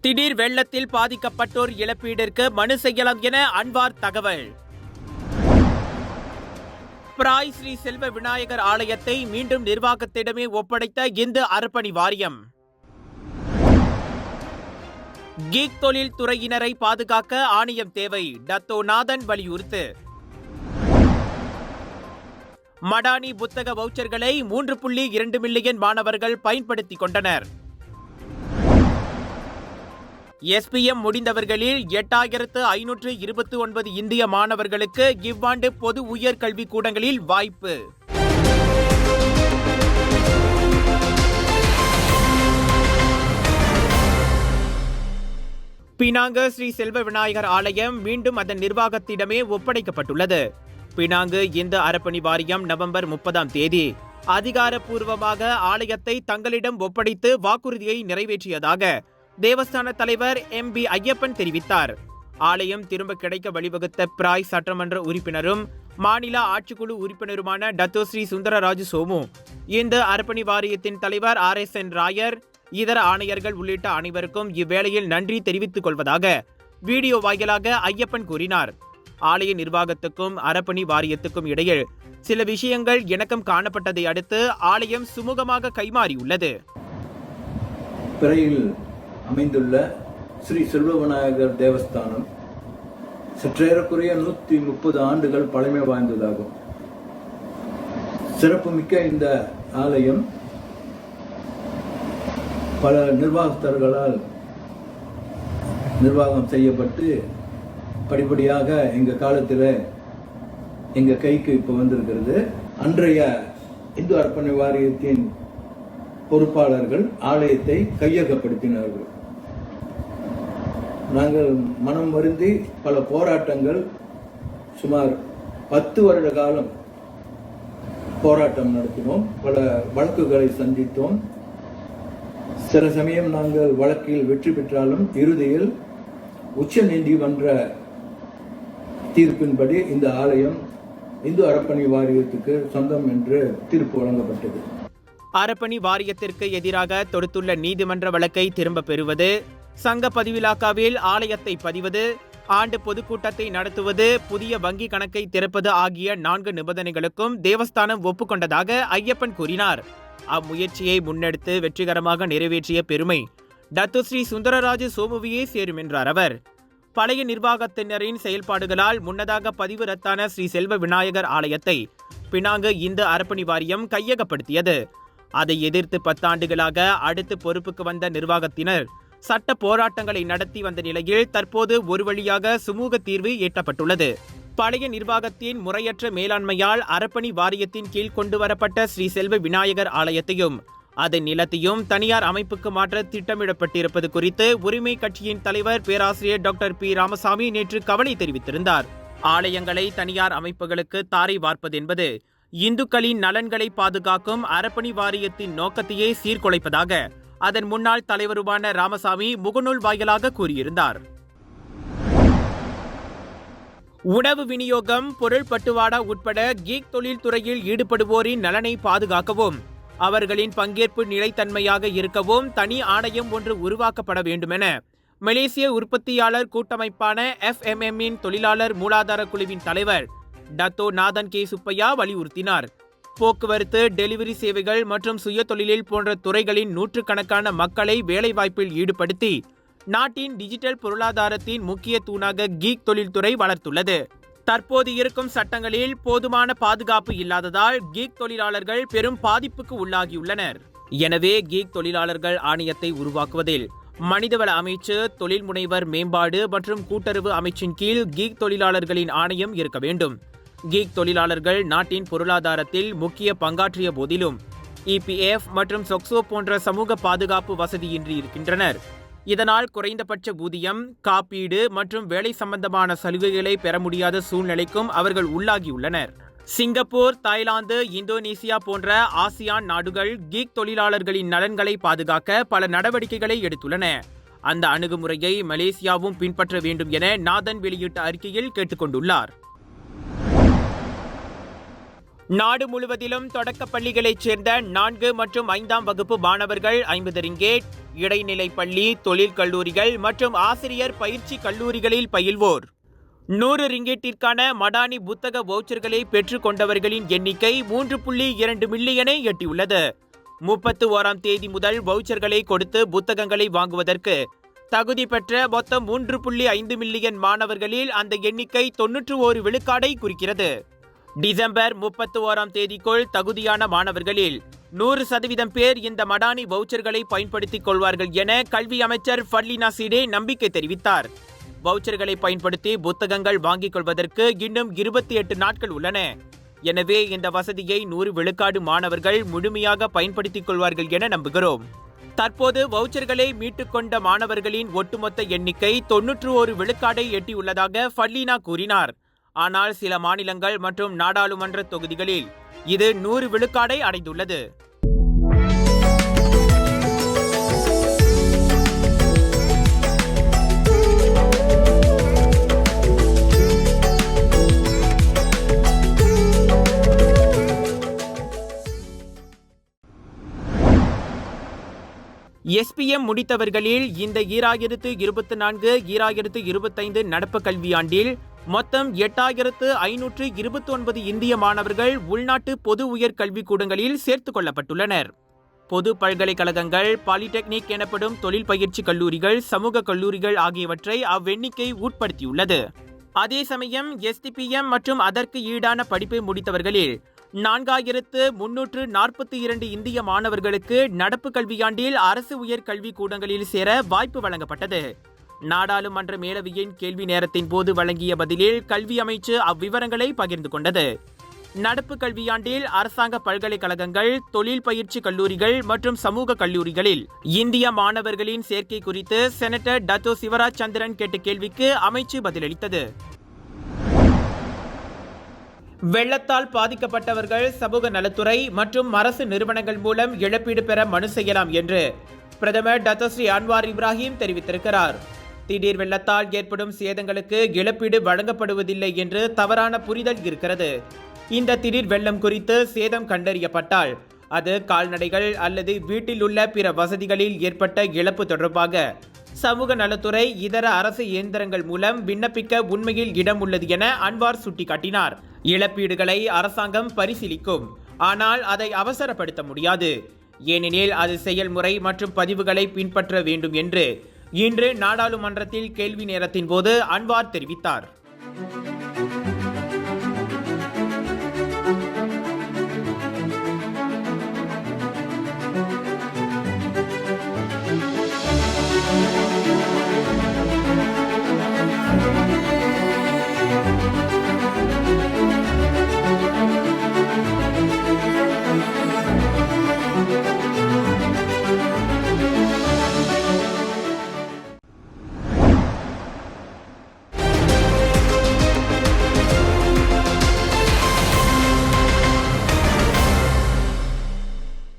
திடீர் வெள்ளத்தில் பாதிக்கப்பட்டோர் இழப்பீடிற்கு மனு செய்யலாம் என அன்வார் தகவல். பிராய் ஸ்ரீ செல்வ விநாயகர் ஆலயத்தை மீண்டும் நிர்வாகத்திடமே ஒப்படைத்த இந்து அர்ப்பணி வாரியம். கீக் தொழில் துறையினரை பாதுகாக்க ஆணையம் தேவை டத்தோ நாதன் வலியுறுத்து. மடானி புத்தக வவுச்சர்களை மூன்று புள்ளி இரண்டு மில்லியன் மாணவர்கள் பயன்படுத்திக் கொண்டனர். எஸ்பிஎம் முடிந்தவர்களில் எட்டாயிரத்து ஐநூற்று இருபத்தி ஒன்பது இந்திய மாணவர்களுக்கு இவ்வாண்டு பொது உயர்கல்விக் கூடங்களில் வாய்ப்பு. பினாங்கு ஸ்ரீ செல்வ விநாயகர் ஆலயம் மீண்டும் அதன் நிர்வாகத்திடமே ஒப்படைக்கப்பட்டுள்ளது. பினாங்கு இந்து அறப்பணி வாரியம் நவம்பர் முப்பதாம் தேதி அதிகாரப்பூர்வமாக ஆலயத்தை தங்களிடம் ஒப்படைத்து வாக்குறுதியை நிறைவேற்றியதாக தேவஸ்தான தலைவர் எம் பி ஐயப்பன் தெரிவித்தார். ஆலயம் திரும்ப கிடைக்க வழிவகுத்த பிராய் சட்டமன்ற உறுப்பினரும் மாநில ஆட்சிக்குழு உறுப்பினருமான டத்தோஸ்ரீ சுந்தரராஜு சோமு இந்த அர்ப்பணி வாரியத்தின் தலைவர் ஆர் எஸ் என் ராயர் இதர ஆணையர்கள் உள்ளிட்ட அனைவருக்கும் இவ்வேளையில் நன்றி தெரிவித்துக் கொள்வதாக வீடியோ வாயிலாக ஐயப்பன் கூறினார். ஆலய நிர்வாகத்துக்கும் அறப்பணி வாரியத்துக்கும் இடையில் சில விஷயங்கள் இணக்கம் காணப்பட்டதை அடுத்து ஆலயம் சுமூகமாக கைமாறியுள்ளது. அமைந்துள்ள ஸ்ரீ செல்வவிநாயகர் தேவஸ்தானம் சற்றேறக்குறைய நூற்றி முப்பது ஆண்டுகள் பழமை வாய்ந்ததாகும். சிறப்புமிக்க இந்த ஆலயம் பல நிர்வாகஸ்தர்களால் நிர்வாகம் செய்யப்பட்டு படிப்படியாக எங்கள் காலத்தில் எங்கள் கைக்கு இப்போ வந்திருக்கிறது. அன்றைய இந்து அர்ப்பண வாரியத்தின் பொறுப்பாளர்கள் ஆலயத்தை கையகப்படுத்தினார்கள். நாங்கள் மனம் வருந்தி பல போராட்டங்கள் சுமார் பத்து வருட காலம் போராட்டம் நடத்தினோம். பல வழக்குகளை சந்தித்தோம். சில சமயம் நாங்கள் வழக்கில் வெற்றி பெற்றாலும் இறுதியில் உச்ச நீதிமன்ற தீர்ப்பின்படி இந்த ஆலயம் இந்து அறப்பணி வாரியத்துக்கு சொந்தம் என்று தீர்ப்பு வழங்கப்பட்டது. அறப்பணி வாரியத்திற்கு எதிராக தொடுத்துள்ள நீதிமன்ற வழக்கை திரும்ப பெறுவது சங்க பதிவிலாக்காவில் ஆலயத்தை பதிவது ஆண்டு பொதுக்கூட்டத்தை நடத்துவது புதிய வங்கி கணக்கை திறப்பது ஆகிய நான்கு நிபந்தனைகளுக்கும் தேவஸ்தானம் ஒப்புக்கொண்டதாக ஐயப்பன் கூறினார். அம்முயற்சியை முன்னெடுத்து வெற்றிகரமாக நிறைவேற்றிய பெருமை டத்துஸ்ரீ சுந்தரராஜு சோமுவியே சேரும் என்றார் அவர். பழைய நிர்வாகத்தினரின் செயல்பாடுகளால் முன்னதாக பதிவு ரத்தான ஸ்ரீ செல்வ விநாயகர் ஆலயத்தை பினாங்கு இந்து அறப்பணி வாரியம் கையகப்படுத்தியது. அதை எதிர்த்து பத்தாண்டுகளாக அடுத்து பொறுப்புக்கு வந்த நிர்வாகத்தினர் சட்ட போராட்டங்களை நடத்தி வந்த நிலையில் தற்போது ஒரு வழியாக சுமூக தீர்வு எட்டப்பட்டுள்ளது. பழைய நிர்வாகத்தின் முறையற்ற மேலாண்மையால் அறப்பணி வாரியத்தின் கீழ் கொண்டு வரப்பட்ட ஸ்ரீ செல்வ விநாயகர் ஆலயத்தையும் அதன் நிலத்தையும் தனியார் அமைப்புக்கு மாற்ற திட்டமிடப்பட்டிருப்பது குறித்து உரிமை கட்சியின் தலைவர் பேராசிரியர் டாக்டர் பி. ராமசாமி நேற்று கவலை தெரிவித்திருந்தார். ஆலயங்களை தனியார் அமைப்புகளுக்கு தாரை வார்ப்பது என்பது இந்துக்களின் நலன்களை பாதுகாக்கும் அறப்பணி வாரியத்தின் நோக்கத்தையே சீர்குலைப்பதாக அதன் முன்னாள் தலைவருமான ராமசாமி முகநூல் வாயிலாக கூறியிருந்தார். உணவு விநியோகம் பொருள் பட்டுவாடா உட்பட கீக் தொழில் துறையில் ஈடுபடுவோரின் நலனை பாதுகாக்கவும் அவர்களின் பங்கேற்பு நிலைத்தன்மையாக இருக்கவும் தனி ஆணையம் ஒன்று உருவாக்கப்பட வேண்டுமென மலேசிய உற்பத்தியாளர் கூட்டமைப்பான எஃப்எம்எம்மின் தொழிலாளர் மூலாதார குழுவின் தலைவர் டத்தோ நாதன் கே. சுப்பையா வலியுறுத்தினார். போக்குவரத்து டெலிவரி சேவைகள் மற்றும் சுய தொழிலில் போன்ற துறைகளின் நூற்றுக்கணக்கான மக்களை வேலைவாய்ப்பில் ஈடுபடுத்தி நாட்டின் டிஜிட்டல் பொருளாதாரத்தின் முக்கிய தூணாக கீக் தொழில்துறை வளர்த்துள்ளது. தற்போது இருக்கும் சட்டங்களில் போதுமான பாதுகாப்பு இல்லாததால் கீக் தொழிலாளர்கள் பெரும் பாதிப்புக்கு உள்ளாகியுள்ளனர். எனவே கீக் தொழிலாளர்கள் ஆணையத்தை உருவாக்குவதில் மனிதவள அமைச்சு தொழில் முனைவர் மேம்பாடு மற்றும் கூட்டுறவு அமைச்சின் கீழ் கீக் தொழிலாளர்களின் ஆணையம் இருக்க வேண்டும். கீக் தொழிலாளர்கள் நாட்டின் பொருளாதாரத்தில் முக்கிய பங்காற்றிய போதிலும் இபிஎஃப் மற்றும் சொக்சோ போன்ற சமூக பாதுகாப்பு வசதியின்றி இருக்கின்றனர். இதனால் குறைந்தபட்ச ஊதியம் காப்பீடு மற்றும் வேலை சம்பந்தமான சலுகைகளை பெற முடியாத சூழ்நிலைக்கும் அவர்கள் உள்ளாகியுள்ளனர். சிங்கப்பூர் தாய்லாந்து இந்தோனேசியா போன்ற ஆசியான் நாடுகள் கீக் தொழிலாளர்களின் நலன்களை பாதுகாக்க பல நடவடிக்கைகளை எடுத்துள்ளன. அந்த அணுகுமுறையை மலேசியாவும் பின்பற்ற வேண்டும் என நாதன் வெளியிட்ட அறிக்கையில் கேட்டுக்கொண்டுள்ளார். நாடு முழுவதிலும் தொடக்கப் பள்ளிகளைச் சேர்ந்த நான்கு மற்றும் ஐந்தாம் வகுப்பு மாணவர்கள் ஐம்பது ரிங்கேட் இடைநிலை பள்ளி தொழில் கல்லூரிகள் மற்றும் ஆசிரியர் பயிற்சி கல்லூரிகளில் பயில்வோர். நூறு ரிங்கேட்டிற்கான மடானி புத்தக வவுச்சர்களை பெற்றுக் கொண்டவர்களின் எண்ணிக்கை மூன்று புள்ளி இரண்டு மில்லியனை எட்டியுள்ளது. முப்பத்து ஓராம் தேதி முதல் வவுச்சர்களை கொடுத்து புத்தகங்களை வாங்குவதற்கு தகுதி பெற்ற மொத்தம் மூன்று புள்ளி ஐந்து மில்லியன் மாணவர்களில் அந்த எண்ணிக்கை தொன்னூற்று ஓரு விழுக்காடை குறிக்கிறது. டிசம்பர் முப்பத்து ஓராம் தேதிக்குள் தகுதியான மாணவர்களில் நூறு சதவீதம் பேர் இந்த மடானி வவுச்சர்களை பயன்படுத்திக் கொள்வார்கள் என கல்வி அமைச்சர் ஃபர்லினா சீடே நம்பிக்கை தெரிவித்தார். வவுச்சர்களை பயன்படுத்தி புத்தகங்கள் வாங்கிக் கொள்வதற்கு இன்னும் இருபத்தி எட்டு நாட்கள் உள்ளன. எனவே இந்த வசதியை நூறு விழுக்காடு மாணவர்கள் முழுமையாக பயன்படுத்திக் கொள்வார்கள் என நம்புகிறோம். தற்போது வவுச்சர்களை மீட்டுக்கொண்ட மாணவர்களின் ஒட்டுமொத்த எண்ணிக்கை தொன்னூற்று ஒரு விழுக்காடை எட்டியுள்ளதாக ஃபர்லினா கூறினார். ஆனால் சில மாநிலங்கள் மற்றும் நாடாளுமன்ற தொகுதிகளில் இது நூறு விழுக்காடை அடைந்துள்ளது. எஸ்பிஎம் முடித்தவர்களில் இந்த ஈராயிரத்து இருபத்தி நான்கு ஈராயிரத்து இருபத்தைந்து நடப்பு கல்வியாண்டில் மொத்தம் எட்டாயிரத்து ஐநூற்று இருபத்தி ஒன்பது இந்திய மாணவர்கள் உள்நாட்டு பொது உயர் கல்விக் கூடங்களில் சேர்த்துக் கொள்ளப்பட்டுள்ளனர். பொது பல்கலைக்கழகங்கள் பாலிடெக்னிக் எனப்படும் தொழில் பயிற்சி கல்லூரிகள் சமூக கல்லூரிகள் ஆகியவற்றை அவ்வெண்ணிக்கை உட்படுத்தியுள்ளது. அதே சமயம் எஸ்டிபிஎம் மற்றும் அதற்கு ஈடான படிப்பை முடித்தவர்களில் நான்காயிரத்து முன்னூற்று நாற்பத்தி இரண்டு இந்திய மாணவர்களுக்கு நடப்பு கல்வியாண்டில் அரசு உயர் கல்விக் கூடங்களில் சேர வாய்ப்பு வழங்கப்பட்டது. நாடாளுமன்ற மேலவையின் கேள்வி நேரத்தின் போது வழங்கிய பதிலில் கல்வி அமைச்சு அவ்விவரங்களை பகிர்ந்து கொண்டது. நடப்பு கல்வியாண்டில் அரசாங்க பல்கலைக்கழகங்கள் தொழில் பயிற்சி கல்லூரிகள் மற்றும் சமூக கல்லூரிகளில் இந்திய மாணவர்களின் சேர்க்கை குறித்து செனட்டர் டத்தோ சிவராஜ் சந்திரன் கேட்ட கேள்விக்கு அமைச்சு பதிலளித்தது. வெள்ளத்தால் பாதிக்கப்பட்டவர்கள் சமூக நலத்துறை மற்றும் அரசு நிறுவனங்கள் மூலம் இழப்பீடு பெற மனு செய்யலாம் என்று பிரதமர் டத்தோஸ்ரீ அன்வார் இப்ராஹிம் தெரிவித்திருக்கிறார். திடீர் வெள்ளத்தால் ஏற்படும் சேதங்களுக்கு இழப்பீடு வழங்கப்படுவதில்லை என்று தவறான புரிதல் இருக்கிறது. இந்த திடீர் வெள்ளம் குறித்து சேதம் கண்டறியப்பட்டால் அது கால்நடைகள் அல்லது வீட்டில் உள்ள பிற வசதிகளில் ஏற்பட்ட இழப்பு தொடர்பாக சமூக நலத்துறை இதர அரசு இயந்திரங்கள் மூலம் விண்ணப்பிக்க உண்மையில் இடம் உள்ளது என அன்வார் சுட்டிக்காட்டினார். இழப்பீடுகளை அரசாங்கம் பரிசீலிக்கும். ஆனால் அதை அவசரப்படுத்த முடியாது. ஏனெனில் அது செயல்முறை மற்றும் பதிவுகளை பின்பற்ற வேண்டும் என்று இன்று நாடாளுமன்றத்தில் கேள்வி நேரத்தின் போது அன்வார் தெரிவித்தார்.